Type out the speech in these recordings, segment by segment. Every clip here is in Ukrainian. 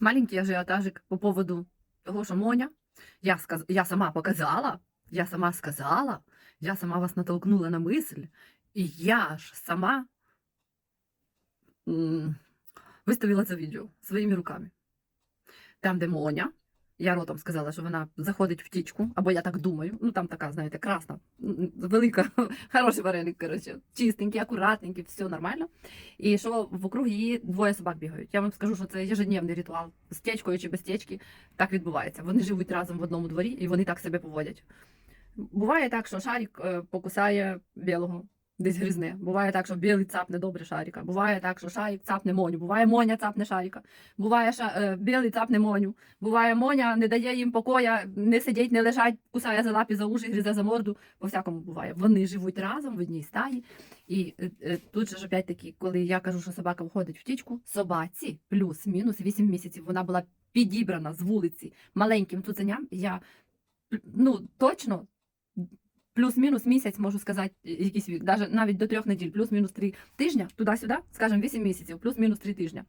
маленький ажіотажик по поводу того, що Моня, я, сказ... я сама показала, я сама сказала, я сама вас натолкнула на мисль, і я ж сама виставила це відео своїми руками. Там, де Моня, я ротом сказала, що вона заходить в тічку, або я так думаю. Ну там така, знаєте, красна, велика, хороший вареник, коротше, чистенький, акуратненький, все нормально. І що вокруг її двоє собак бігають. Я вам скажу, що це ежедневний ритуал з течкою чи без течки. Так відбувається. Вони живуть разом в одному дворі і вони так себе поводять. Буває так, що шарик е, покусає білого, десь гризне. Буває так, що білий цапне добре шарика. Буває так, що шарик цапне моню. Буває моня цапне шарика. Буває ша... е, білий цапне моню. Буває моня, не дає їм покоя, не сидять, не лежать, кусає за лапі, за уші, гризе за морду. По всякому буває. Вони живуть разом в одній стаї. І е, е, тут же ж опять таки, коли я кажу, що собака входить в тічку, собаці плюс-мінус 8 місяців. Вона була підібрана з вулиці маленьким цуценям. Я ну точно плюс-мінус місяць можу сказати, е, якийсь вік, навіть навіть до трьох неділь, плюс-мінус три тижня, туди-сюди, скажімо, 8 місяців, плюс-мінус три тижня.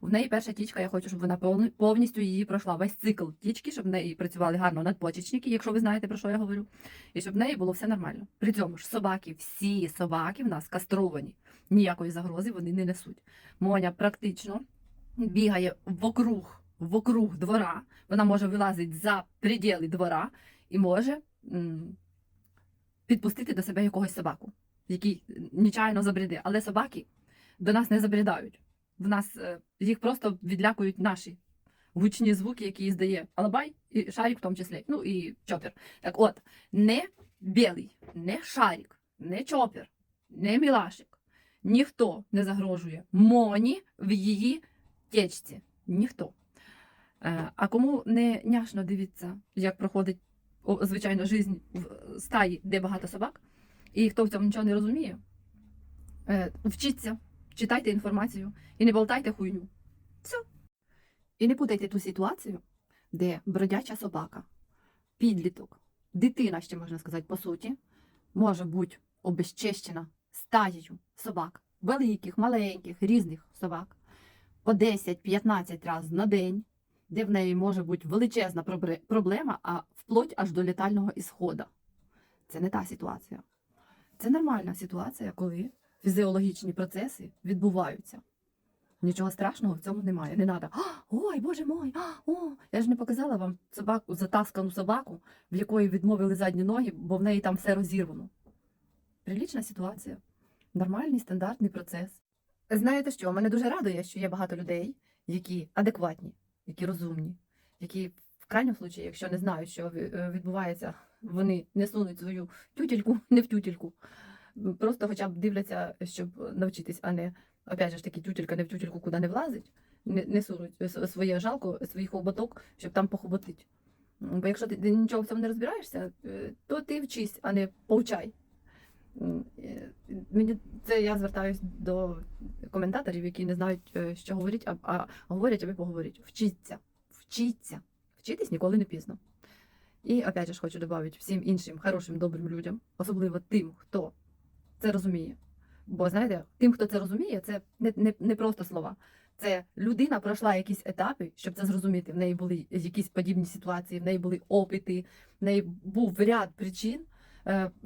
В неї перша тічка, я хочу, щоб вона повністю її пройшла весь цикл тічки, щоб в неї працювали гарно надпочечники, якщо ви знаєте, про що я говорю, і щоб в неї було все нормально. При цьому ж собаки, всі собаки в нас кастровані, ніякої загрози вони не несуть. Моня практично бігає вокруг, вокруг двора, вона може вилазити за приділи двора і може підпустити до себе якогось собаку, який нечайно забріде. Але собаки до нас не забрідають. В нас е, їх просто відлякують наші гучні звуки, які здає Алабай і шарик в тому числі. Ну і чопер. Так от, не білий, не шарик, не чопер, не мілашик. Ніхто не загрожує Моні в її течці. Ніхто. Е, А кому не няшно дивіться, як проходить звичайно жизнь в стаї, де багато собак, і хто в цьому нічого не розуміє, е, вчіться, читайте інформацію і не болтайте хуйню. Все. І не путайте ту ситуацію, де бродяча собака, підліток, дитина, ще можна сказати, по суті, може бути обезчещена стаєю собак, великих, маленьких, різних собак, по 10-15 разів на день, де в неї може бути величезна проблема, а вплоть аж до літального ісходу. Це не та ситуація. Це нормальна ситуація, коли фізіологічні процеси відбуваються. Нічого страшного в цьому немає. Не треба. Ой, боже мой, о, я ж не показала вам собаку, затаскану собаку, в якої відмовили задні ноги, бо в неї там все розірвано. Прилічна ситуація. Нормальний стандартний процес. Знаєте що? Мене дуже радує, що є багато людей, які адекватні, які розумні, які в крайньому случаї, якщо не знають, що е, відбувається, вони не сунуть свою тютельку не в тютельку. Просто хоча б дивляться, щоб навчитись, а не опять же ж таки тютелька не в тютельку, куди не влазить, не, не сунуть своє жалко, свій хоботок, щоб там похоботить. Бо якщо ти, ти нічого в цьому не розбираєшся, е, то ти вчись, а не повчай. Е, Мені це я звертаюсь до коментаторів, які не знають, е, що говорять, а, а говорять, аби поговорять. Вчіться, вчіться. Вчитись ніколи не пізно. І опять же ж хочу додати всім іншим хорошим, добрим людям, особливо тим, хто це розуміє. Бо знаєте, тим, хто це розуміє, це не, не, не просто слова. Це людина пройшла якісь етапи, щоб це зрозуміти. В неї були якісь подібні ситуації, в неї були опити, в неї був ряд причин,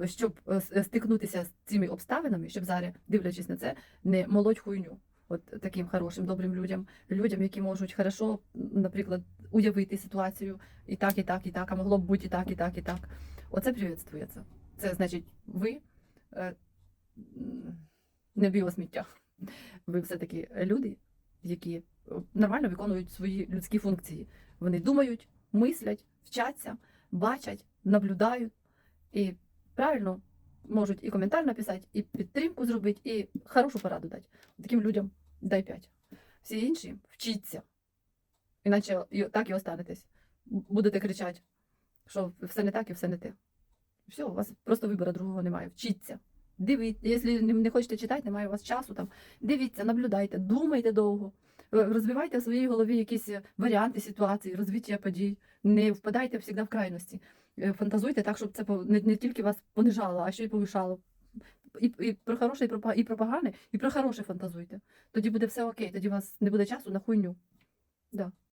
щоб е, стикнутися з цими обставинами, щоб зараз, дивлячись на це, не молоть хуйню. От таким хорошим, добрим людям, людям, які можуть хорошо, наприклад, уявити ситуацію і так, і так, і так, а могло б бути і так, і так, і так. Оце привітствується. Це значить, ви е, не біосміття. Ви все-таки люди, які е, нормально виконують свої людські функції. Вони думають, мислять, вчаться, бачать, наблюдають і правильно можуть і коментар написати, і підтримку зробити, і хорошу пораду дати. Таким людям дай п'ять. Всі інші вчіться. Іначе так і останетесь. Будете кричати, що все не так і все не те. Все, у вас просто вибору другого немає. Вчіться. Дивіться, якщо не- хочете читати, немає у вас часу там. Дивіться, наблюдайте, думайте довго. Е, Розвивайте в своїй голові якісь варіанти ситуації, розвиття подій. Не впадайте завжди в крайності. Е, Фантазуйте так, щоб це не, не тільки вас понижало, а ще й повишало. І, і про хороше, і про, і про погане, і про хороше фантазуйте. Тоді буде все окей, тоді у вас не буде часу на хуйню. Да.